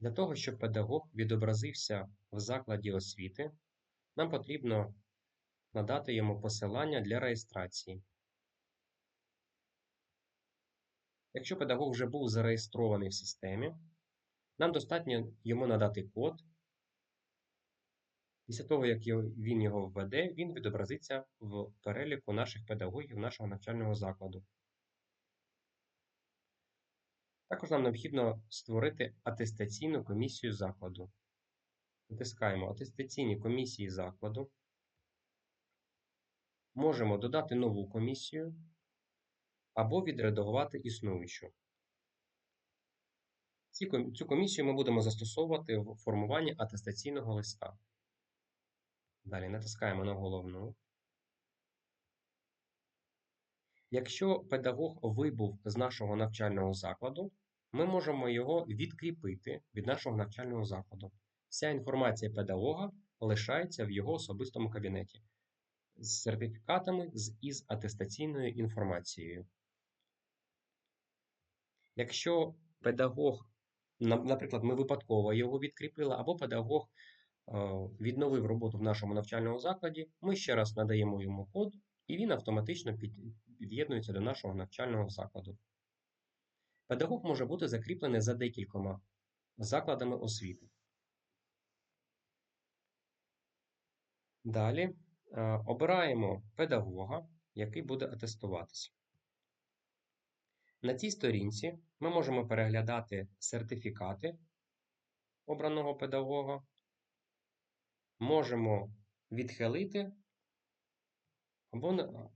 Для того, щоб педагог відобразився в закладі освіти, нам потрібно надати йому посилання для реєстрації. Якщо педагог вже був зареєстрований в системі, нам достатньо йому надати код. Після того, як він його введе, він відобразиться в переліку наших педагогів нашого навчального закладу. Також нам необхідно створити атестаційну комісію закладу. Натискаємо Атестаційні комісії закладу. Можемо додати нову комісію або відредагувати існуючу. Цю комісію ми будемо застосовувати в формуванні атестаційного листа. Далі натискаємо на головну. Якщо педагог вибув з нашого навчального закладу, ми можемо його відкріпити від нашого навчального закладу. Вся інформація педагога лишається в його особистому кабінеті з сертифікатами з із атестаційною інформацією. Якщо педагог, наприклад, ми випадково його відкріпили, або педагог е, відновив роботу в нашому навчальному закладі, ми ще раз надаємо йому код, і він автоматично під'єднується до нашого навчального закладу. Педагог може бути закріплений за декількома закладами освіти. Далі е, обираємо педагога, який буде атестуватися. На цій сторінці ми можемо переглядати сертифікати обраного педагога, можемо відхилити або,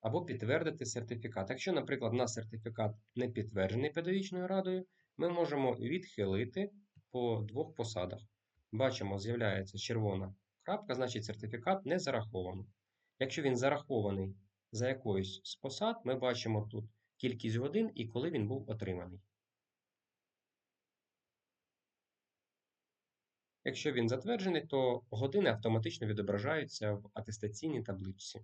або підтвердити сертифікат. Якщо, наприклад, у нас сертифікат не підтверджений педагогічною радою, ми можемо відхилити по двох посадах. Бачимо, з'являється червона крапка, значить сертифікат не зараховано. Якщо він зарахований за якоюсь з посад, ми бачимо тут кількість годин і коли він був отриманий. Якщо він затверджений, то години автоматично відображаються в атестаційній табличці.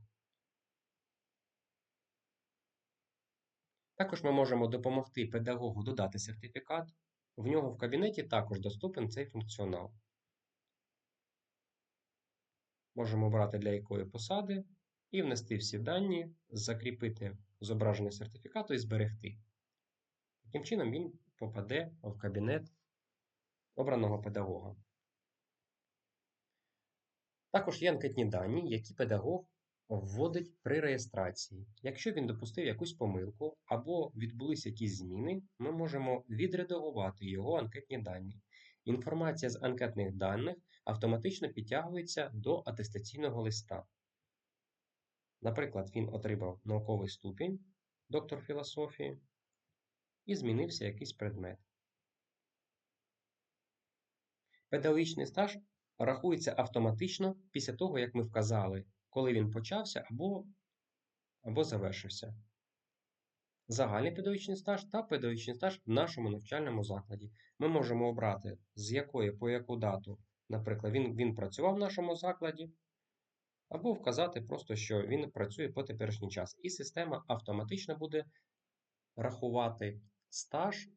Також ми можемо допомогти педагогу додати сертифікат. В нього в кабінеті також доступен цей функціонал. Можемо обрати для якої посади і внести всі дані, закріпити зображення сертифікату і зберегти. Таким чином він попаде в кабінет обраного педагога. Також є анкетні дані, які педагог вводить при реєстрації. Якщо він допустив якусь помилку або відбулися якісь зміни, ми можемо відредагувати його анкетні дані. Інформація з анкетних даних автоматично підтягується до атестаційного листа. Наприклад, він отримав науковий ступінь, доктор філософії, і змінився якийсь предмет. Педагогічний стаж рахується автоматично після того, як ми вказали, коли він почався або, або завершився. Загальний педагогічний стаж та педагогічний стаж в нашому навчальному закладі. Ми можемо обрати, з якої по яку дату, наприклад, він, він працював в нашому закладі, або вказати просто, що він працює по теперішній час. І система автоматично буде рахувати стаж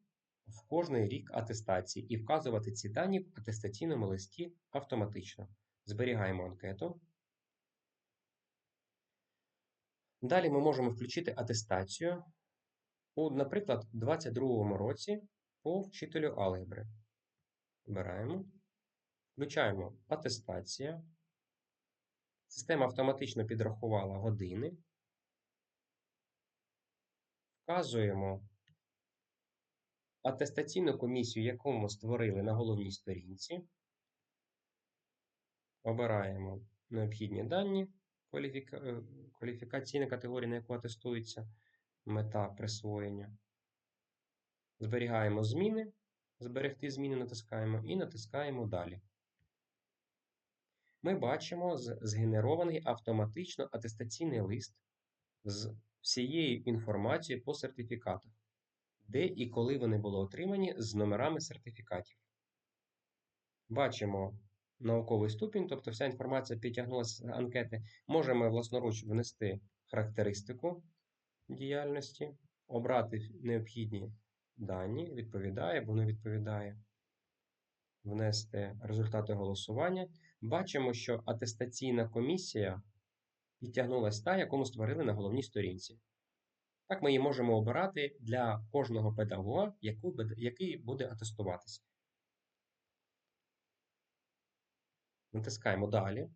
в кожний рік атестації і вказувати ці дані в атестаційному листі автоматично. Зберігаємо анкету. Далі ми можемо включити атестацію у, наприклад, 2022 році по вчителю алгебри. Вибираємо. Включаємо атестація. Система автоматично підрахувала години. Вказуємо атестаційну комісію, яку ми створили на головній сторінці. Обираємо необхідні дані, кваліфіка... е, кваліфікаційна категорія, на яку атестується, мета присвоєння. Зберігаємо зміни, зберегти зміни натискаємо і натискаємо далі. Ми бачимо згенерований автоматично атестаційний лист з всією інформацією по сертифікатах, де і коли вони були отримані з номерами сертифікатів. Бачимо науковий ступінь, тобто вся інформація підтягнулася з анкети. Можемо власноруч внести характеристику діяльності, обрати необхідні дані, відповідає або не відповідає. Внести результати голосування. Бачимо, що атестаційна комісія підтягнулась та, яку ми створили на головній сторінці. Так ми її можемо обирати для кожного педагога, який буде атестуватися. Натискаємо далі.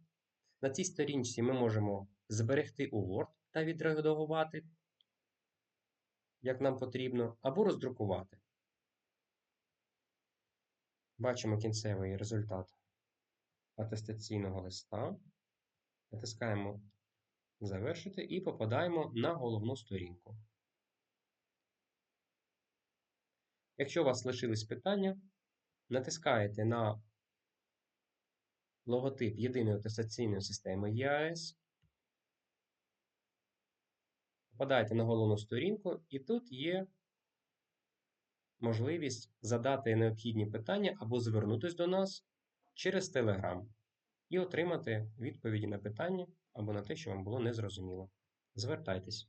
На цій сторінці ми можемо зберегти у Word та відредагувати, як нам потрібно, або роздрукувати. Бачимо кінцевий результат атестаційного листа. Натискаємо Завершити і попадаємо на головну сторінку. Якщо у вас лишились питання, натискаєте на логотип єдиної атестаційної системи ЄАЕС, попадаєте на головну сторінку, і тут є можливість задати необхідні питання або звернутися до нас через Telegram і отримати відповіді на питання або на те, що вам було незрозуміло. Звертайтесь.